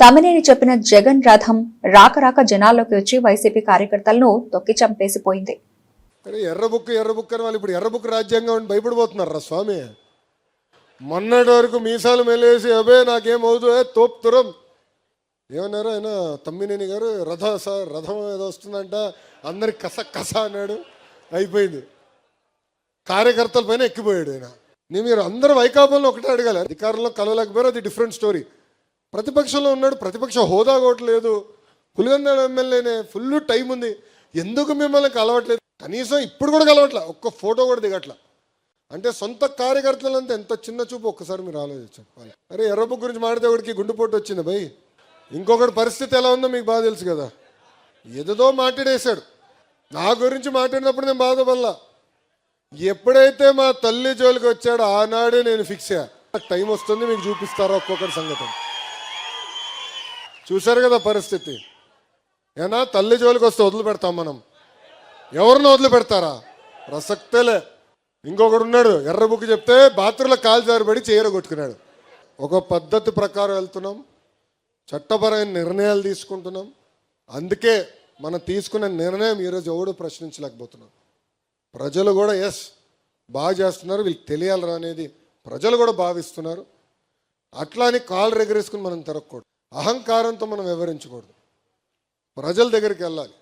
తమనేని చెప్పిన జగన్ రథం రాక రాక జనాల్లోకి వచ్చి వైసీపీ కార్యకర్తలను తొక్కి చంపేసిపోయింది. అరే ఎర్రబుక్కు అని వాళ్ళు ఇప్పుడు ఎర్రబుక్ రాజ్యాంగం భయపడిపోతున్నారు రా స్వామి. మొన్నటి వరకు మీసాలు మెలేసి అబే నాకేం తోపుతురం ఏమన్నారు ఆయన తమ్మినేని గారు రథ సార్ రథం ఏదో వస్తుందంట అందరికి కస కస అన్నాడు. అయిపోయింది. కార్యకర్తల పైన ఎక్కిపోయాడు ఆయన. నేను మీరు అందరూ వైకాపంలో ఒకటే అడగాలి. అధికారంలో కలవలేకపోయారు అది డిఫరెంట్ స్టోరీ ప్రతిపక్షంలో ఉన్నాడు ప్రతిపక్ష హోదా కూడా లేదు ఎమ్మెల్యేనే ఫుల్ టైం ఉంది. ఎందుకు మిమ్మల్ని కలవట్లేదు? కనీసం ఇప్పుడు కూడా కలవట్లే? ఒక్క ఫోటో కూడా దిగట్లా? అంటే సొంత కార్యకర్తలంతా ఎంత చిన్న చూపు? ఒక్కసారి మీరు ఆలోచించాలి అరే ఎర్రబుక్ గురించి మాడితే ఒకడికి గుండెపోటు వచ్చింది భయ్? ఇంకొకటి పరిస్థితి ఎలా ఉందో మీకు బాగా తెలుసు కదా. ఏదో మాట్లాడేశాడు. నా గురించి మాట్లాడినప్పుడు నేను బాధపడలా. ఎప్పుడైతే మా తల్లి జోలికి వచ్చాడో ఆనాడే నేను ఫిక్స్ అయ్యా. టైం వస్తుంది మీకు చూపిస్తారో ఒక్కొక్కటి సంగతి. చూశారు కదా పరిస్థితి. ఏనా తల్లి జోలికి వస్తే వదిలిపెడతాం మనం. ఎవరిని వదిలిపెడతారా ప్రసక్తేలే. ఇంకొకడు ఉన్నాడు ఎర్ర బుక్ చెప్తే బాత్రూంలో కాలు జారిపడి చీర కొట్టుకున్నాడు. ఒక పద్ధతి ప్రకారం వెళ్తున్నాం చట్టపరమైన నిర్ణయాలు తీసుకుంటున్నాం. అందుకే మనం తీసుకున్న నిర్ణయం ఈరోజు ఎవడు ప్రశ్నించలేకపోతున్నాం. ప్రజలు కూడా ఎస్ బాగా చేస్తున్నారు వీళ్ళకి తెలియాలరా అనేది ప్రజలు కూడా భావిస్తున్నారు. అట్లా అని కాలు రెగరేసుకుని మనం తిరగకూడదు. అహంకారంతో మనం వివరించకూడదు ప్రజల దగ్గరికి వెళ్ళాలి.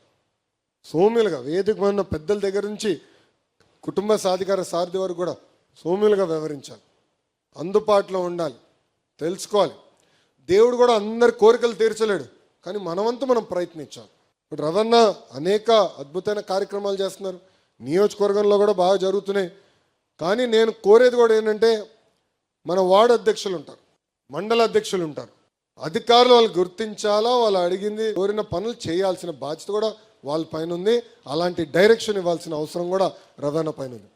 సోమ్యులుగా వేదిక ఉన్న పెద్దల దగ్గర నుంచి కుటుంబ సాధికార సారథి వరకు కూడా సోమ్యులుగా వ్యవహరించాలి. అందుబాటులో ఉండాలి. తెలుసుకోవాలి. దేవుడు కూడా అందరి కోరికలు తీర్చలేడు. కానీ మనవంతు మనం ప్రయత్నించాలి. ఇప్పుడు రవణ అనేక అద్భుతమైన కార్యక్రమాలు చేస్తున్నారు. నియోజకవర్గంలో కూడా బాగా జరుగుతున్నాయి. కానీ నేను కోరేది కూడా ఏంటంటే మన వార్డు అధ్యక్షులు ఉంటారు. మండల అధ్యక్షులు ఉంటారు. అధికారులు వాళ్ళు గుర్తించాలా? వాళ్ళు అడిగింది కోరిన పనులు చేయాల్సిన బాధ్యత కూడా వాళ్ళ పైన ఉంది. అలాంటి డైరెక్షన్ ఇవ్వాల్సిన అవసరం కూడా రవాణా పైన ఉంది.